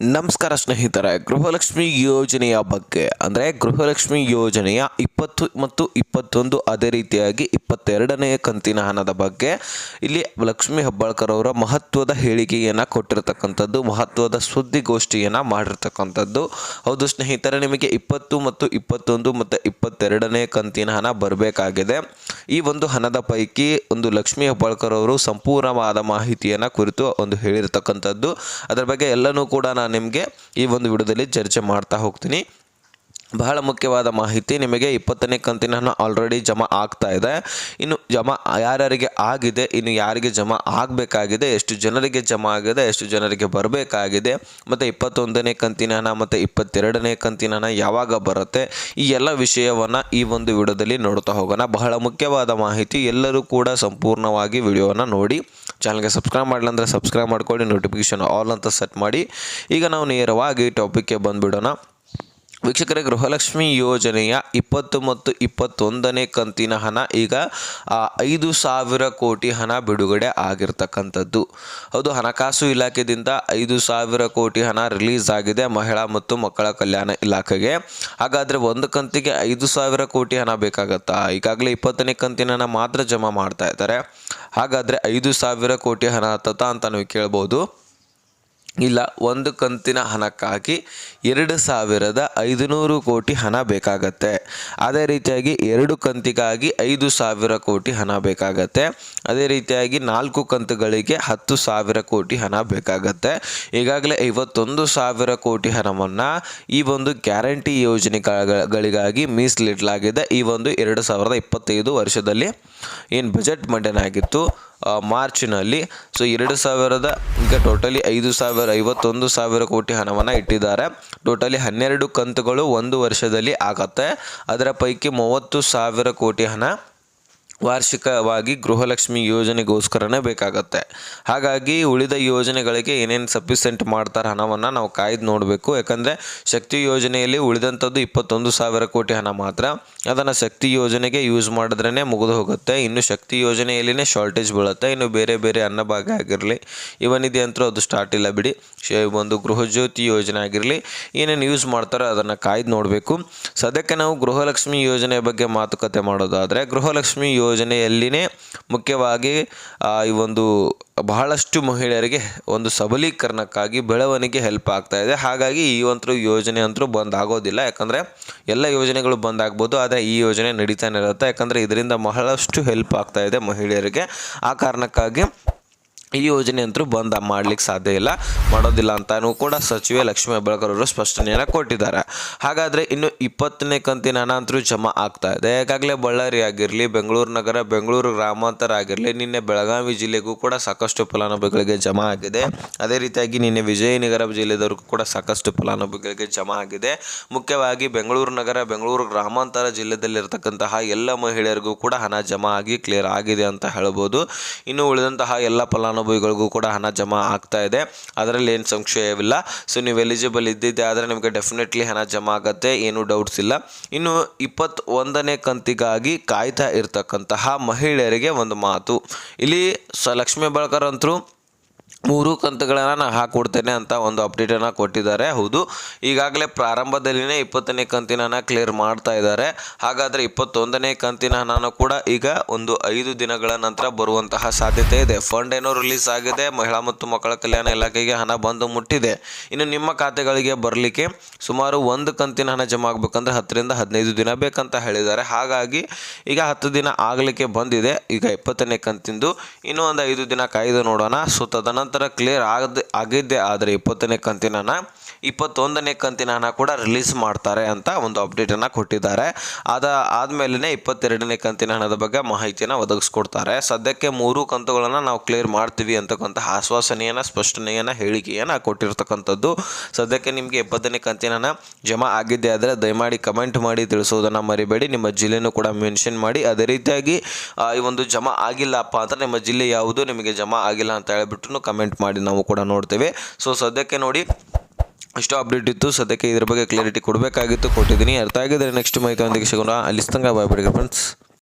ನಮಸ್ಕಾರ ಸ್ನೇಹಿತರೆ, ಗೃಹಲಕ್ಷ್ಮಿ ಯೋಜನೆಯ ಬಗ್ಗೆ. ಅಂದರೆ ಗೃಹಲಕ್ಷ್ಮಿ ಯೋಜನೆಯ ಇಪ್ಪತ್ತು ಮತ್ತು ಇಪ್ಪತ್ತೊಂದು ಅದೇ ರೀತಿಯಾಗಿ ಇಪ್ಪತ್ತೆರಡನೆಯ ಕಂತಿನ ಹಣದ ಬಗ್ಗೆ. ಇಲ್ಲಿ ಲಕ್ಷ್ಮಿ ಹೆಬ್ಬಾಳ್ಕರ್ ಅವರ ಮಹತ್ವದ ಹೇಳಿಕೆಯನ್ನು ಕೊಟ್ಟಿರತಕ್ಕಂಥದ್ದು, ಮಹತ್ವದ ಸುದ್ದಿಗೋಷ್ಠಿಯನ್ನು ಮಾಡಿರ್ತಕ್ಕಂಥದ್ದು. ಹೌದು ಸ್ನೇಹಿತರೆ, ನಿಮಗೆ ಇಪ್ಪತ್ತು ಮತ್ತು ಇಪ್ಪತ್ತೊಂದು ಮತ್ತು ಇಪ್ಪತ್ತೆರಡನೇ ಕಂತಿನ ಹಣ ಬರಬೇಕಾಗಿದೆ. ಈ ಒಂದು ಹಣದ ಪೈಕಿ ಒಂದು ಲಕ್ಷ್ಮಿ ಹೆಬ್ಬಾಳ್ಕರ್ ಅವರು ಸಂಪೂರ್ಣವಾದ ಮಾಹಿತಿಯನ್ನು ಕುರಿತು ಒಂದು ಹೇಳಿರ್ತಕ್ಕಂಥದ್ದು. ಅದರ ಬಗ್ಗೆ ಎಲ್ಲನೂ ಕೂಡ ನಿಮಗೆ ಈ ಒಂದು ವಿಡಿಯೋದಲ್ಲಿ ಚರ್ಚೆ ಮಾಡ್ತಾ ಹೋಗ್ತೀನಿ. ಬಹಳ ಮುಖ್ಯವಾದ ಮಾಹಿತಿ ನಿಮಗೆ ಇಪ್ಪತ್ತನೇ ಕಂತಿನ ಹಣ ಆಲ್ರೆಡಿ ಜಮಾ ಆಗ್ತಾ ಇದೆ. ಇನ್ನು ಜಮಾ ಯಾರ್ಯಾರಿಗೆ ಆಗಿದೆ, ಇನ್ನು ಯಾರಿಗೆ ಜಮಾ ಆಗಬೇಕಾಗಿದೆ, ಎಷ್ಟು ಜನರಿಗೆ ಜಮಾ ಆಗಿದೆ, ಎಷ್ಟು ಜನರಿಗೆ ಬರಬೇಕಾಗಿದೆ, ಮತ್ತು ಇಪ್ಪತ್ತೊಂದನೇ ಕಂತಿನ ಹಣ ಮತ್ತು ಇಪ್ಪತ್ತೆರಡನೇ ಕಂತಿನ ಹಣ ಯಾವಾಗ ಬರುತ್ತೆ, ಈ ಎಲ್ಲ ವಿಷಯವನ್ನು ಈ ಒಂದು ವಿಡಿಯೋದಲ್ಲಿ ನೋಡ್ತಾ ಹೋಗೋಣ. ಬಹಳ ಮುಖ್ಯವಾದ ಮಾಹಿತಿ ಎಲ್ಲರೂ ಕೂಡ ಸಂಪೂರ್ಣವಾಗಿ ವಿಡಿಯೋವನ್ನು ನೋಡಿ ಚಾನಲ್ಗೆ ಸಬ್ಸ್ಕ್ರೈಬ್ ಮಾಡಲಿಲ್ಲ ಅಂದರೆ ಸಬ್ಸ್ಕ್ರೈಬ್ ಮಾಡ್ಕೊಳ್ಳಿ ನೋಟಿಫಿಕೇಷನ್ ಆಲ್ ಅಂತ ಸೆಟ್ ಮಾಡಿ. ಈಗ ನಾವು ನೇರವಾಗಿ ಟಾಪಿಕ್ಗೆ ಬಂದುಬಿಡೋಣ. ವೀಕ್ಷಕರೇ, ಗೃಹಲಕ್ಷ್ಮಿ ಯೋಜನೆಯ ಇಪ್ಪತ್ತು ಮತ್ತು ಇಪ್ಪತ್ತೊಂದನೇ ಕಂತಿನ ಹಣ ಈಗ ಐದು ಸಾವಿರ ಕೋಟಿ ಹಣ ಬಿಡುಗಡೆ ಆಗಿರ್ತಕ್ಕಂಥದ್ದು. ಹೌದು, ಹಣಕಾಸು ಇಲಾಖೆಯಿಂದ ಐದು ಸಾವಿರ ಕೋಟಿ ಹಣ ರಿಲೀಸ್ ಆಗಿದೆ ಮಹಿಳಾ ಮತ್ತು ಮಕ್ಕಳ ಕಲ್ಯಾಣ ಇಲಾಖೆಗೆ. ಹಾಗಾದರೆ ಒಂದು ಕಂತಿಗೆ ಐದು ಸಾವಿರ ಕೋಟಿ ಹಣ ಬೇಕಾಗತ್ತಾ? ಈಗಾಗಲೇ ಇಪ್ಪತ್ತನೇ ಕಂತಿನ ಹಣ ಮಾತ್ರ ಜಮಾ ಮಾಡ್ತಾ ಇದ್ದಾರೆ. ಹಾಗಾದರೆ ಐದು ಸಾವಿರ ಕೋಟಿ ಹಣ ಹತ್ತತಾ ಅಂತ ನೀವು ಕೇಳ್ಬೋದು. ಇಲ್ಲ, ಒಂದು ಕಂತಿನ ಹಣಕ್ಕಾಗಿ ಎರಡು ಸಾವಿರದ ಐದುನೂರು ಕೋಟಿ ಹಣ ಬೇಕಾಗತ್ತೆ. ಅದೇ ರೀತಿಯಾಗಿ ಎರಡು ಕಂತಿಗಾಗಿ ಐದು ಸಾವಿರ ಕೋಟಿ ಹಣ ಬೇಕಾಗತ್ತೆ. ಅದೇ ರೀತಿಯಾಗಿ ನಾಲ್ಕು ಕಂತುಗಳಿಗೆ ಹತ್ತು ಸಾವಿರ ಕೋಟಿ ಹಣ ಬೇಕಾಗತ್ತೆ. ಈಗಾಗಲೇ ಐವತ್ತೊಂದು ಸಾವಿರ ಕೋಟಿ ಹಣವನ್ನು ಈ ಒಂದು ಗ್ಯಾರಂಟಿ ಯೋಜನೆಗಳಿಗಾಗಿ ಮೀಸಲಿಡಲಾಗಿದೆ. ಈ ಒಂದು ಎರಡು ಸಾವಿರದ ಇಪ್ಪತ್ತೈದು ವರ್ಷದಲ್ಲಿ ಏನು ಬಜೆಟ್ ಮಂಡನೆ ಆಗಿತ್ತು? ಮಾರ್ಚ್ನಲ್ಲಿ. ಸೊ ಎರಡು ಸಾವಿರದ, ಈಗ ಟೋಟಲಿ ಐದು ಸಾವಿರ, ಐವತ್ತೊಂದು ಸಾವಿರ ಕೋಟಿ ಹಣವನ್ನು ಇಟ್ಟಿದ್ದಾರೆ. ಟೋಟಲಿ ಹನ್ನೆರಡು ಕಂತುಗಳು ಒಂದು ವರ್ಷದಲ್ಲಿ ಆಗತ್ತೆ. ಅದರ ಪೈಕಿ ಮೂವತ್ತು ಸಾವಿರ ಕೋಟಿ ಹಣ ವಾರ್ಷಿಕವಾಗಿ ಗೃಹಲಕ್ಷ್ಮಿ ಯೋಜನೆಗೋಸ್ಕರನೇ ಬೇಕಾಗತ್ತೆ. ಹಾಗಾಗಿ ಉಳಿದ ಯೋಜನೆಗಳಿಗೆ ಏನೇನು ಸಫಿಸೆಂಟ್ ಮಾಡ್ತಾರೆ ಹಣವನ್ನು ನಾವು ಕಾಯ್ದು ನೋಡಬೇಕು. ಯಾಕಂದರೆ ಶಕ್ತಿ ಯೋಜನೆಯಲ್ಲಿ ಉಳಿದಂಥದ್ದು ಇಪ್ಪತ್ತೊಂದು ಸಾವಿರ ಕೋಟಿ ಹಣ ಮಾತ್ರ. ಅದನ್ನು ಶಕ್ತಿ ಯೋಜನೆಗೆ ಯೂಸ್ ಮಾಡಿದ್ರೇ ಮುಗಿದು ಹೋಗುತ್ತೆ. ಇನ್ನು ಶಕ್ತಿ ಯೋಜನೆಯಲ್ಲಿನೇ ಶಾರ್ಟೇಜ್ ಬೀಳುತ್ತೆ. ಇನ್ನು ಬೇರೆ ಬೇರೆ ಅನ್ನಭಾಗ್ಯ ಆಗಿರಲಿ, ಇವನಿದೆ ಅಂತೂ ಅದು ಸ್ಟಾರ್ಟ್ ಇಲ್ಲ ಬಿಡಿ. ಒಂದು ಗೃಹಜ್ಯೋತಿ ಯೋಜನೆ ಆಗಿರಲಿ, ಏನೇನು ಯೂಸ್ ಮಾಡ್ತಾರೋ ಅದನ್ನು ಕಾಯ್ದು ನೋಡಬೇಕು. ಸದ್ಯಕ್ಕೆ ನಾವು ಗೃಹಲಕ್ಷ್ಮಿ ಯೋಜನೆ ಬಗ್ಗೆ ಮಾತುಕತೆ ಮಾಡೋದಾದರೆ, ಗೃಹಲಕ್ಷ್ಮಿ ಯೋಜನೆಯಲ್ಲಿನೇ ಮುಖ್ಯವಾಗಿ ಈ ಒಂದು ಬಹಳಷ್ಟು ಮಹಿಳೆಯರಿಗೆ ಒಂದು ಸಬಲೀಕರಣಕ್ಕಾಗಿ ಬೆಳವಣಿಗೆ ಹೆಲ್ಪ್ ಆಗ್ತಾ ಇದೆ. ಹಾಗಾಗಿ ಈ ಒಂದು ಯೋಜನೆ ಅಂತೂ ಬಂದ್ ಆಗೋದಿಲ್ಲ. ಯಾಕಂದರೆ ಎಲ್ಲ ಯೋಜನೆಗಳು ಬಂದಾಗ್ಬೋದು ಆದರೆ ಈ ಯೋಜನೆ ನಡೀತಾನೆ ಇರುತ್ತೆ. ಯಾಕಂದರೆ ಇದರಿಂದ ಬಹಳಷ್ಟು ಹೆಲ್ಪ್ ಆಗ್ತಾ ಇದೆ ಮಹಿಳೆಯರಿಗೆ. ಆ ಕಾರಣಕ್ಕಾಗಿ ಈ ಯೋಜನೆ ಅಂತೂ ಬಂದ್ ಮಾಡ್ಲಿಕ್ಕೆ ಸಾಧ್ಯ ಇಲ್ಲ, ಮಾಡೋದಿಲ್ಲ ಅಂತಾನೂ ಕೂಡ ಸಚಿವೆ ಲಕ್ಷ್ಮೀ ಹೆಬ್ಬಾಳ್ಕರ್ ಅವರು ಸ್ಪಷ್ಟನೆಯನ್ನು ಕೊಟ್ಟಿದ್ದಾರೆ. ಹಾಗಾದರೆ ಇನ್ನು ಇಪ್ಪತ್ತನೇ ಕಂತಿನ ಹಣ ಅಂತೂ ಜಮಾ ಆಗ್ತಾ ಇದೆ. ಈಗಾಗಲೇ ಬಳ್ಳಾರಿ ಆಗಿರಲಿ, ಬೆಂಗಳೂರು ನಗರ, ಬೆಂಗಳೂರು ಗ್ರಾಮಾಂತರ ಆಗಿರಲಿ, ನಿನ್ನೆ ಬೆಳಗಾವಿ ಜಿಲ್ಲೆಗೂ ಕೂಡ ಸಾಕಷ್ಟು ಫಲಾನುಭವಿಗಳಿಗೆ ಜಮಾ ಆಗಿದೆ. ಅದೇ ರೀತಿಯಾಗಿ ನಿನ್ನೆ ವಿಜಯನಗರ ಜಿಲ್ಲೆದವ್ರಿಗೂ ಕೂಡ ಸಾಕಷ್ಟು ಫಲಾನುಭವಿಗಳಿಗೆ ಜಮಾ ಆಗಿದೆ. ಮುಖ್ಯವಾಗಿ ಬೆಂಗಳೂರು ನಗರ, ಬೆಂಗಳೂರು ಗ್ರಾಮಾಂತರ ಜಿಲ್ಲೆದಲ್ಲಿರ್ತಕ್ಕಂತಹ ಎಲ್ಲ ಮಹಿಳೆಯರಿಗೂ ಕೂಡ ಹಣ ಜಮಾ ಆಗಿ ಕ್ಲಿಯರ್ ಆಗಿದೆ ಅಂತ ಹೇಳ್ಬೋದು. ಇನ್ನು ಉಳಿದಂತಹ ಎಲ್ಲ ಫಲಾನುಭವಿಗಳಿಗೂ ಕೂಡ ಹಣ ಜಮಾ ಆಗ್ತಾ ಇದೆ. ಅದರಲ್ಲಿ ಏನು ಸಂಶಯವಿಲ್ಲ. ಸೊ ನೀವು ಎಲಿಜಿಬಲ್ ಇದ್ದಿದ್ದೆ ಆದರೆ ನಿಮಗೆ ಡೆಫಿನೆಟ್ಲಿ ಹಣ ಜಮಾ ಆಗುತ್ತೆ. ಏನೂ ಡೌಟ್ಸ್ ಇಲ್ಲ. ಇನ್ನು ಇಪ್ಪತ್ತೊಂದನೇ ಕಂತಿಗಾಗಿ ಕಾಯ್ತಾ ಇರ್ತಕ್ಕಂತಹ ಮಹಿಳೆಯರಿಗೆ ಒಂದು ಮಾತು. ಇಲ್ಲಿ ಸ ಲಕ್ಷ್ಮೀ ಬಳಕರ್ ಅಂತರೂ ಮೂರು ಕಂತುಗಳನ್ನು ನಾನು ಹಾಕ್ಕೊಡ್ತೇನೆ ಅಂತ ಒಂದು ಅಪ್ಡೇಟನ್ನು ಕೊಟ್ಟಿದ್ದಾರೆ. ಹೌದು, ಈಗಾಗಲೇ ಪ್ರಾರಂಭದಲ್ಲಿನೇ ಇಪ್ಪತ್ತನೇ ಕಂತಿನ ಕ್ಲಿಯರ್ ಮಾಡ್ತಾ ಇದ್ದಾರೆ. ಹಾಗಾದರೆ ಇಪ್ಪತ್ತೊಂದನೇ ಕಂತಿನ ಹಣನೂ ಕೂಡ ಈಗ ಒಂದು ಐದು ದಿನಗಳ ನಂತರ ಬರುವಂತಹ ಸಾಧ್ಯತೆ ಇದೆ. ಫಂಡ್ ಏನೋ ರಿಲೀಸ್ ಆಗಿದೆ, ಮಹಿಳಾ ಮತ್ತು ಮಕ್ಕಳ ಕಲ್ಯಾಣ ಇಲಾಖೆಗೆ ಹಣ ಬಂದು ಮುಟ್ಟಿದೆ. ಇನ್ನು ನಿಮ್ಮ ಖಾತೆಗಳಿಗೆ ಬರಲಿಕ್ಕೆ ಸುಮಾರು ಒಂದು ಕಂತಿನ ಹಣ ಜಮಾ ಆಗಬೇಕಂದ್ರೆ ಹತ್ತರಿಂದ ಹದಿನೈದು ದಿನ ಬೇಕಂತ ಹೇಳಿದ್ದಾರೆ. ಹಾಗಾಗಿ ಈಗ ಹತ್ತು ದಿನ ಆಗಲಿಕ್ಕೆ ಬಂದಿದೆ. ಈಗ ಇಪ್ಪತ್ತನೇ ಕಂತಿಂದು ಇನ್ನೂ ಒಂದು ಐದು ದಿನ ಕಾಯ್ದು ನೋಡೋಣ. ಸೊ ತದನಂತರ ಕ್ಲಿಯರ್ ಆಗದೆ ಆಗಿದ್ದೆ ಆದರೆ ಇಪ್ಪತ್ತನೇ ಕಂತಿನ ಇಪ್ಪತ್ತೊಂದನೇ ಕಂತಿನ ಹಣ ಕೂಡ ರಿಲೀಸ್ ಮಾಡ್ತಾರೆ ಅಂತ ಒಂದು ಅಪ್ಡೇಟನ್ನು ಕೊಟ್ಟಿದ್ದಾರೆ. ಅದ ಆದಮೇಲೆ ಇಪ್ಪತ್ತೆರಡನೇ ಕಂತಿನ ಹಣದ ಬಗ್ಗೆ ಮಾಹಿತಿಯನ್ನು ಒದಗಿಸ್ಕೊಡ್ತಾರೆ. ಸದ್ಯಕ್ಕೆ ಮೂರು ಕಂತುಗಳನ್ನು ನಾವು ಕ್ಲಿಯರ್ ಮಾಡ್ತೀವಿ ಅಂತಕ್ಕಂಥ ಆಶ್ವಾಸನೆಯನ್ನು, ಸ್ಪಷ್ಟನೆಯನ್ನು, ಹೇಳಿಕೆಯನ್ನು ಕೊಟ್ಟಿರ್ತಕ್ಕಂಥದ್ದು. ಸದ್ಯಕ್ಕೆ ನಿಮಗೆ ಇಪ್ಪತ್ತನೇ ಕಂತಿನ ಹಣ ಜಮಾ ಆಗಿದ್ದೆ ಆದರೆ ದಯಮಾಡಿ ಕಮೆಂಟ್ ಮಾಡಿ, ತಿಳಿಸೋದನ್ನು ಮರಿಬೇಡಿ. ನಿಮ್ಮ ಜಿಲ್ಲೆನೂ ಕೂಡ ಮೆನ್ಷನ್ ಮಾಡಿ. ಅದೇ ರೀತಿಯಾಗಿ ಈ ಒಂದು ಜಮಾ ಆಗಿಲ್ಲಪ್ಪ ಅಂತ ನಿಮ್ಮ ಜಿಲ್ಲೆ ಯಾವುದು ನಿಮಗೆ ಜಮಾ ಆಗಿಲ್ಲ ಅಂತ ಹೇಳ್ಬಿಟ್ಟು ಕಮೆಂಟ್ ಮಾಡಿ ನಾವು ಕೂಡ ನೋಡ್ತೇವೆ. ಸೊ ಸದ್ಯಕ್ಕೆ ನೋಡಿ ಇಷ್ಟು ಅಪ್ಡೇಟ್ ಇತ್ತು. ಸದ್ಯಕ್ಕೆ ಇದ್ರ ಬಗ್ಗೆ ಕ್ಲಾರಿಟಿ ಕೊಡಬೇಕಾಗಿತ್ತು. ಕೊಟ್ಟಿದ್ದೀನಿ. ಅರ್ಥ ಆಗಿದ್ರೆ ನೆಕ್ಸ್ಟ್ ಮಾಹಿತಿ ಒಂದಿಗೆ ಸಿಗೋಣ. ಅಲ್ಲಿ ತನಕ ಬಾಯ್ ಬಿಡಿ ಫ್ರೆಂಡ್ಸ್